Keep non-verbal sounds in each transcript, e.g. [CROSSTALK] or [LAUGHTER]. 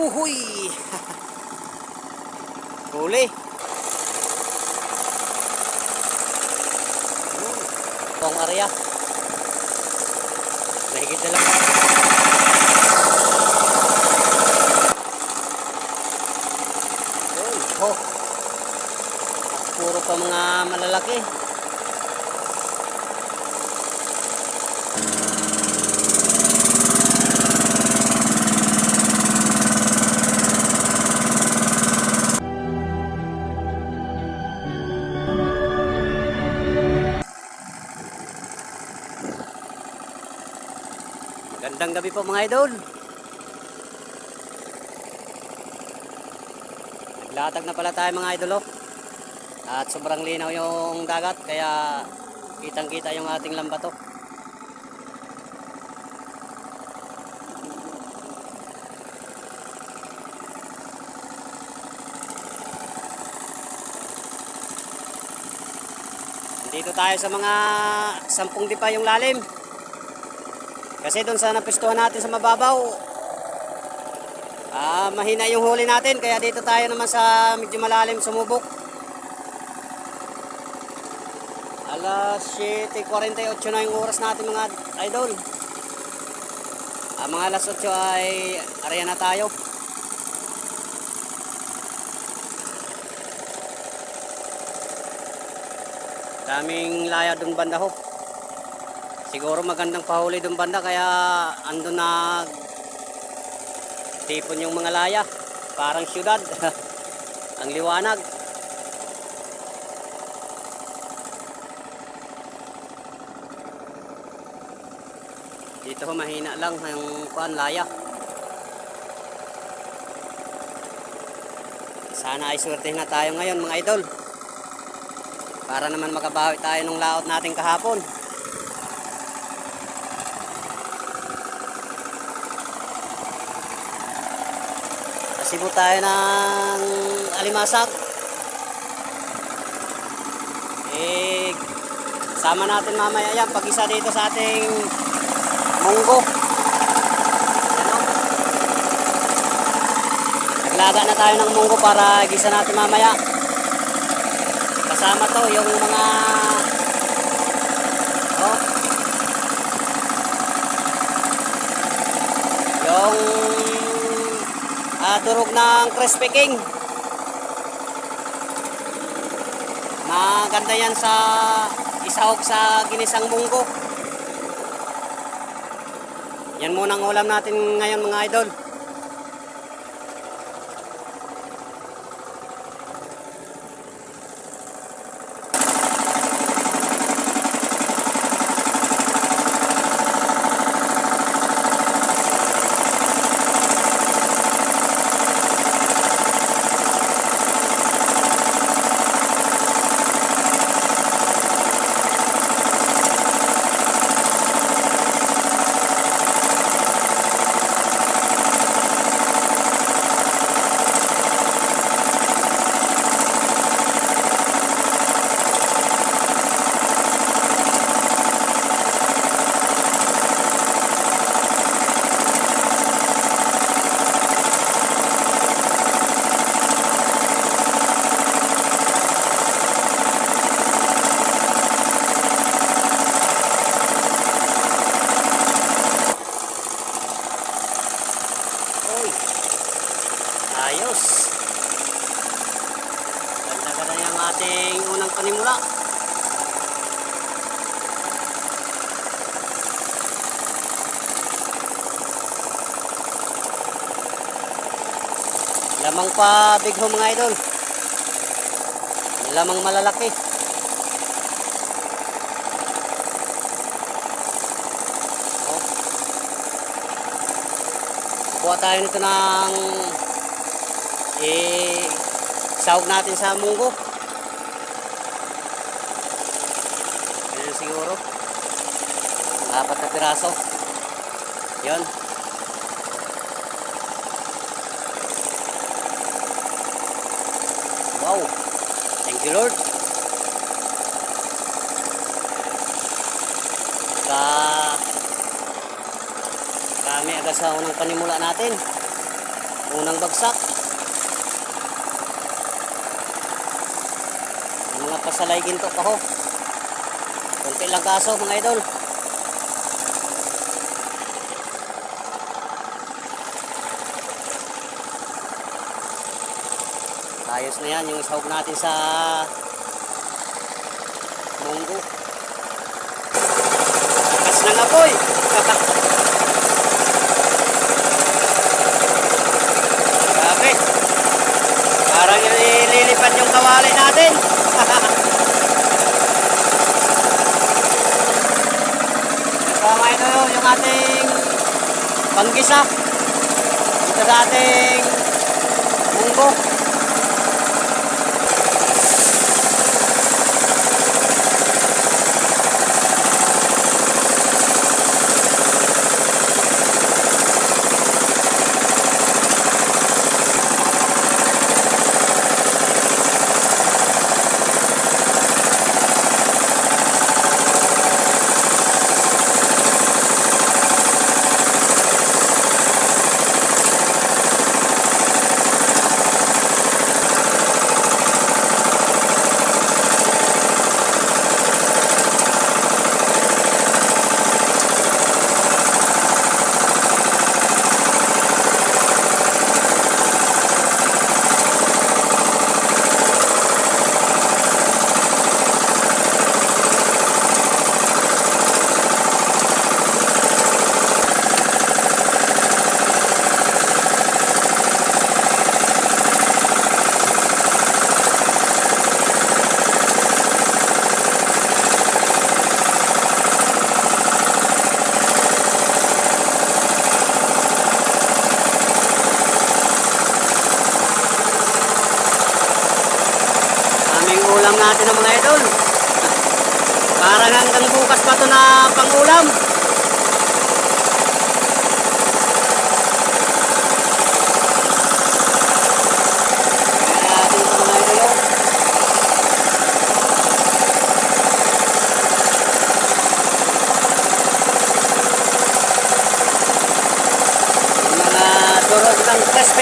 Uhuy! Huli! Pong area. Mahigit na lang. Ho. Puro pa mga malalaki. Magandang gabi po mga idol. Naglatag na pala tayo mga idol oh. At sobrang linaw yung dagat kaya kitang kita yung ating lambato. Dito tayo sa mga sampung dipa yung lalim. Kasi doon sa napistuhan natin sa mababaw, ah, mahina yung huli natin. Kaya dito tayo naman sa medyo malalim sumubok. Alas 7.48 na yung oras natin mga idol. Ah, mga alas 8 ay area na tayo. Daming laya doon banda ho. Siguro magandang pahuli doon banda kaya ando na tipon yung mga laya. Parang syudad. [LAUGHS] Ang liwanag. Dito mahina lang yung kuan laya. Sana ay swerte na tayo ngayon mga idol. Para naman makabawi tayo ng laot natin kahapon. Pasibo tayo ng alimasak. Eh, sama natin mamaya yan pag isa dito sa ating munggo. Ano? Naglaga na tayo ng munggo para gisa natin mamaya. Kasama to yung mga oh, yung ah, durog ng crispy king. Maganda yan sa isahog sa ginisang munggo. Yan muna ang ulam natin ngayon mga idol. Uy. Ayos. Ganda-ganda yung ating unang panimula. Lamang pa big home mga idol. Lamang malalaki. Oh. Kuha tayo nito ng eh, sahog natin sa munggo. Yan siguro. Apat na piraso. Yon. Lord. Ka kami agad sa unang panimula natin. Unang bagsak. Mga pasalay ginto pa ho. Kunti lang kaso mga idol. Ayos na yan yung sahog natin sa munggo. Lakas ng apoy. [LAUGHS] Grabe. Parang ililipad yung kawali natin. Kasama [LAUGHS] ito yung ating panggisa. Dito sa ating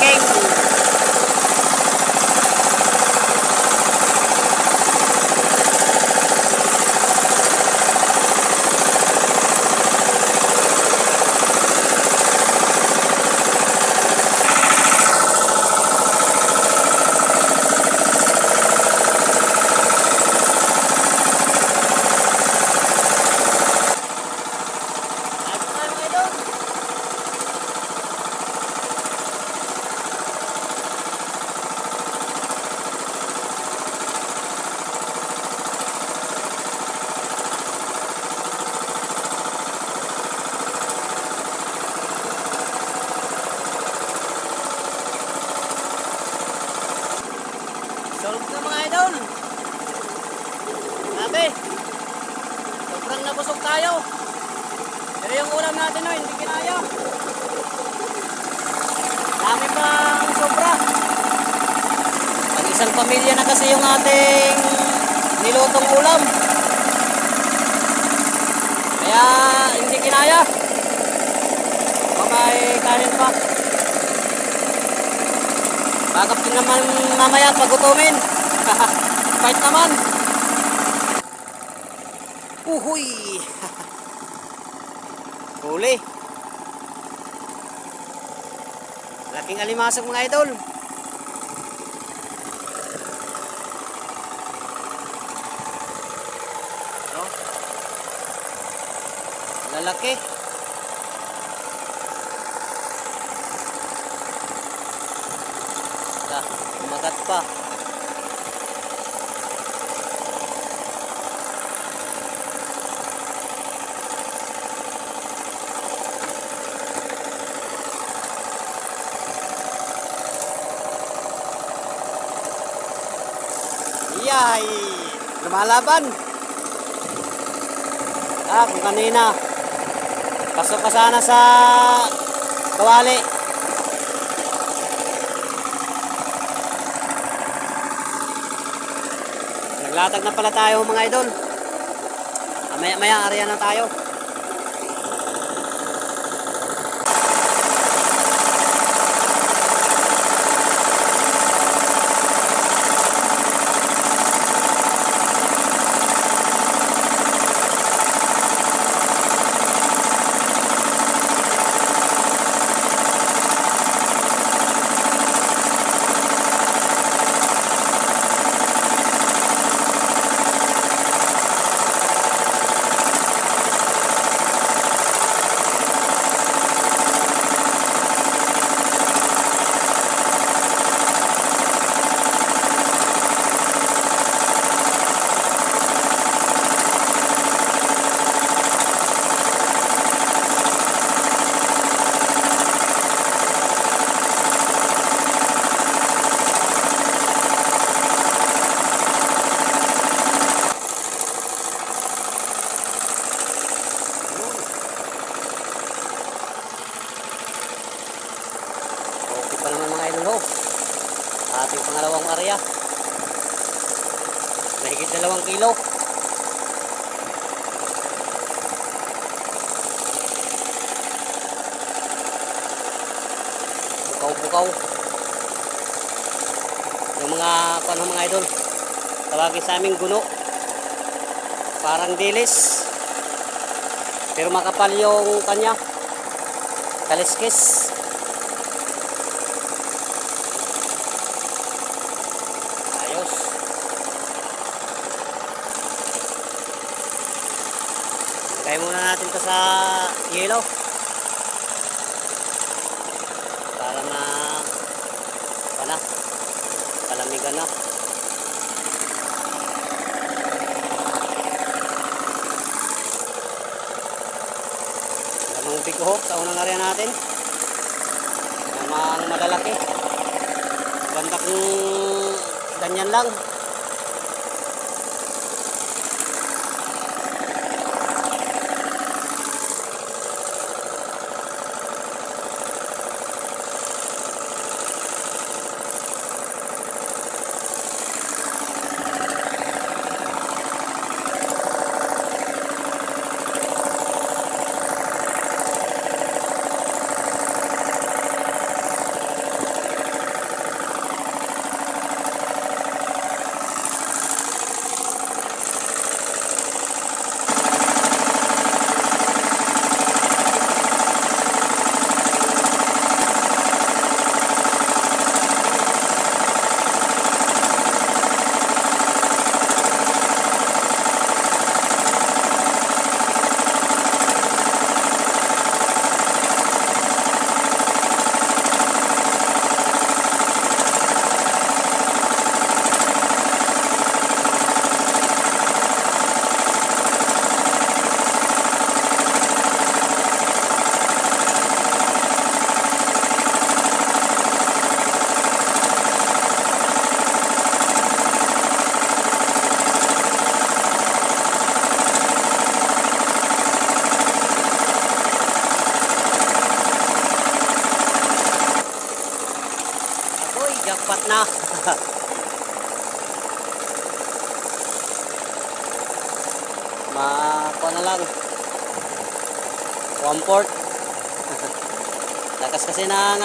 ng crispy king. Ano tayo mga idol? Solve na mga idol. Grabe. Sobrang nabusog tayo. Pero yung ulam natin no, hindi kinaya. Dami pang sobra. Pag isang pamilya na kasi yung ating nilutong ulam. Kaya hindi kinaya. O may kanin pa. Bakap din naman mamaya pagutumin. [LAUGHS] Fight naman. Uhuy. [LAUGHS] Huli. Laking alimasag mga idol. No? Lalaki. Ah, umagat pa. Yay! Lumalaban. Ah, kung kanina. Pasok ka sana sa kawali. Naglatag na pala tayo mga idol. Maya maya area na tayo. Pangalawang area. Mahigit dalawang kilo. Bukaw-bukaw. Yung mga, ano mga idol, tawagin sa aming guno. Parang dilis. Pero makapal yung kanya. Kaliskis. Ayos. Lagay muna natin to sa yelo. Para ma pana palamigan na. Lamang bigo sa unang area natin. Lamang malalaki. Ganda kung ganyan lang.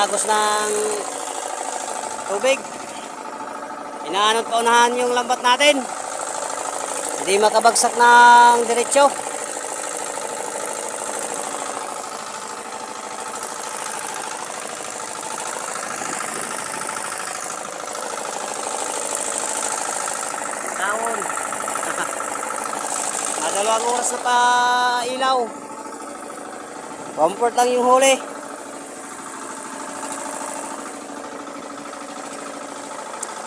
Agos ng tubig. Inaanot pa unahan yung lambat natin. Hindi makabagsak ng diretsyo. Taon. [LAUGHS] Madalawang oras na pa ilaw. Comfort lang yung huli.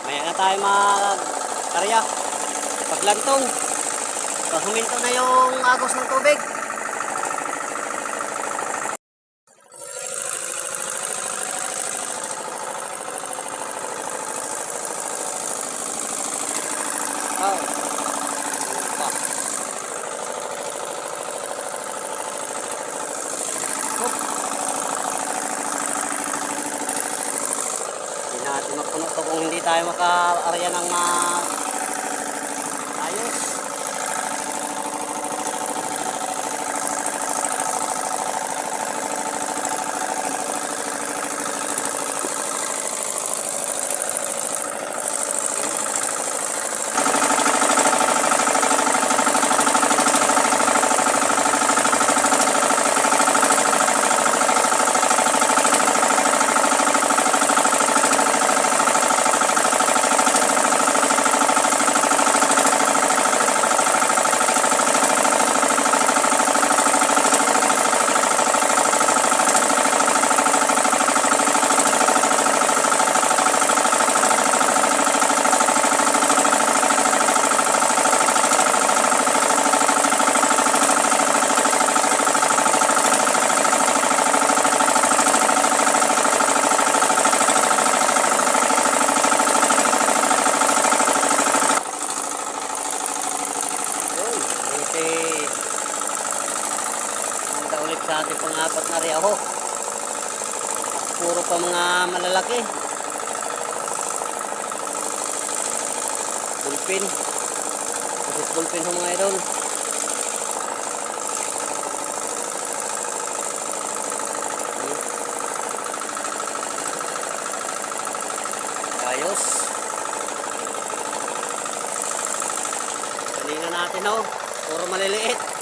Maya na tayo mag-karya. Paglantong. Pag huminto na yung agos ng tubig. Oh. Pa. Hop. Hindi natin mapuno to kung hindi tayo maka-arya ng ma ayos. Yun, kasi handa ulit sa ating pang-apat na riyaho. Puro pa mga malalaki. Bulpin. Kapit bulpin ho mga idol. Ayos. Natin oh. Puro maliliit.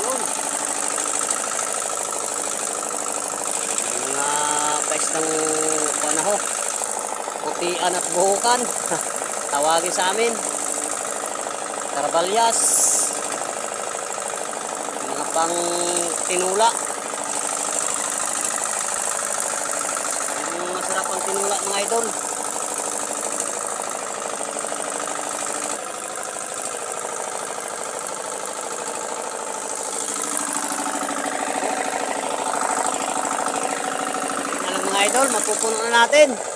Yun. Yung mga pais ng panaho. Putian at buhukan. Tawagin sa amin. Karbalyas. Mga pang tinula. Yung masarap ang tinula mga idol. Alam mga idol, mapupuno na natin.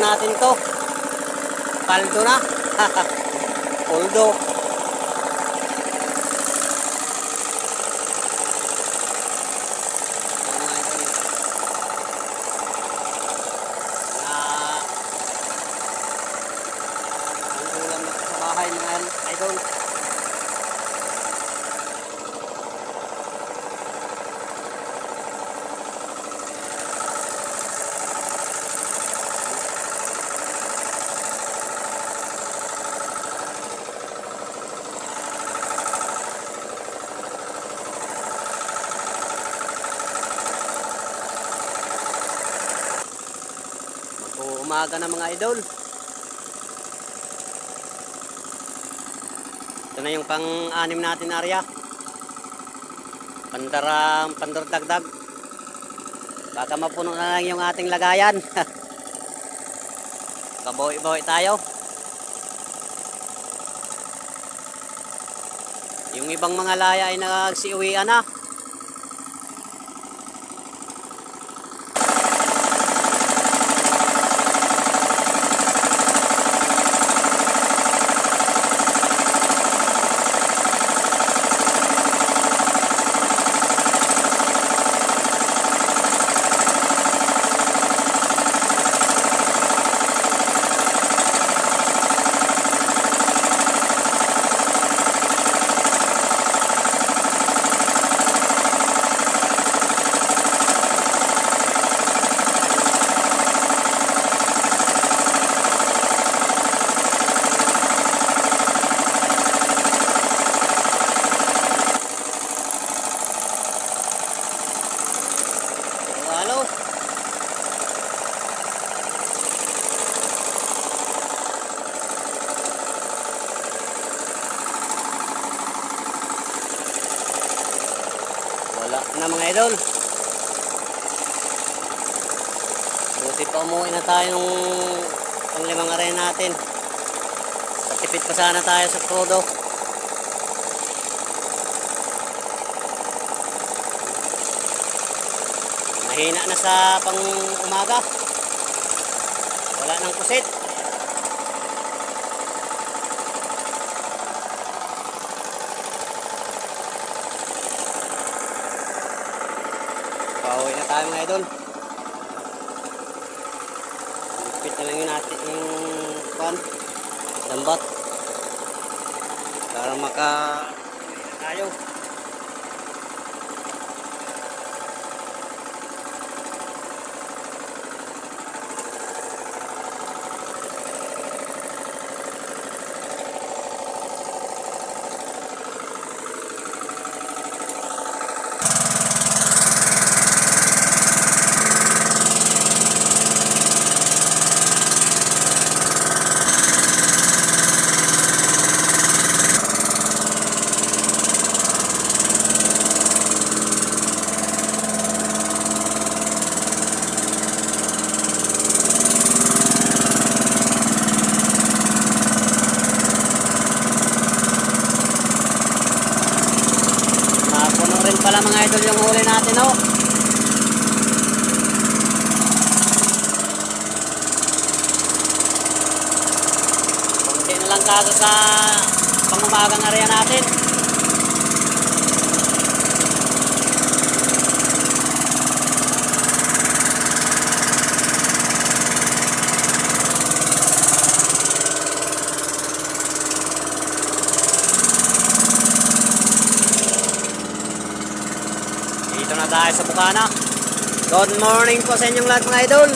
Natin to. Paldo na. [LAUGHS] Poldo. Ayan, mga idol. Na ang ulam na sa bahay mga idol. Mag-uumaga na mga idol. Ito na yung pang-anim natin area. Pandarang pandordagdag. Baka mapuno na lang yung ating lagayan. [LAUGHS] Kaboy-boy tayo. Yung ibang mga laya ay nagsiuwian na. Halo. Wala na mga idol. Buti pa umuwi na tayo nung panglimang arena natin. Patipid pa sana tayo sa todo. Mahina na sa pang umaga. Wala nang kusit. Pauwi na tayo mga idol. Lipit na lang natin yung pan. Lambat. Para maka tayo. Napuno rin pala mga idol yung huli natin oh. Kunti na lang kaso sa pangumagang area natin. Dito na tayo sa Bukana. Good morning po sa inyong lahat mga idol.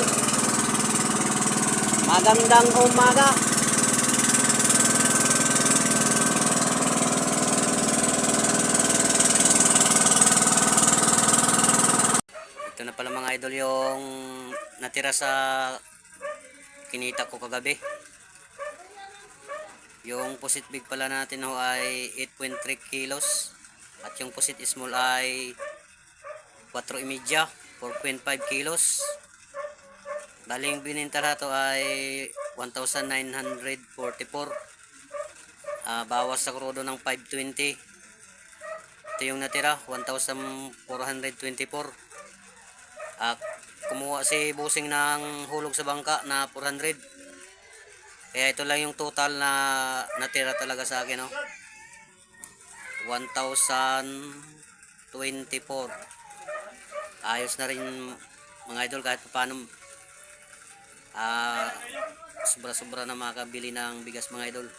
Magandang umaga. Ito na pala mga idol yung natira sa kinita ko kagabi. Yung pusit big pala natin ho ay 8.3 kilos. At yung pusit small ay 4 imidya 4.5 kilos. Baling bininta na to ay 1,944 Ah, bawas sa krudo ng 520 ito yung natira 1,424 Ah, kumuha si busing ng hulog sa bangka na 400 kaya ito lang yung total na natira talaga sa akin no? 1,024 ayos na rin mga idol kahit paano ah sobra sobra na makabili ng bigas mga idol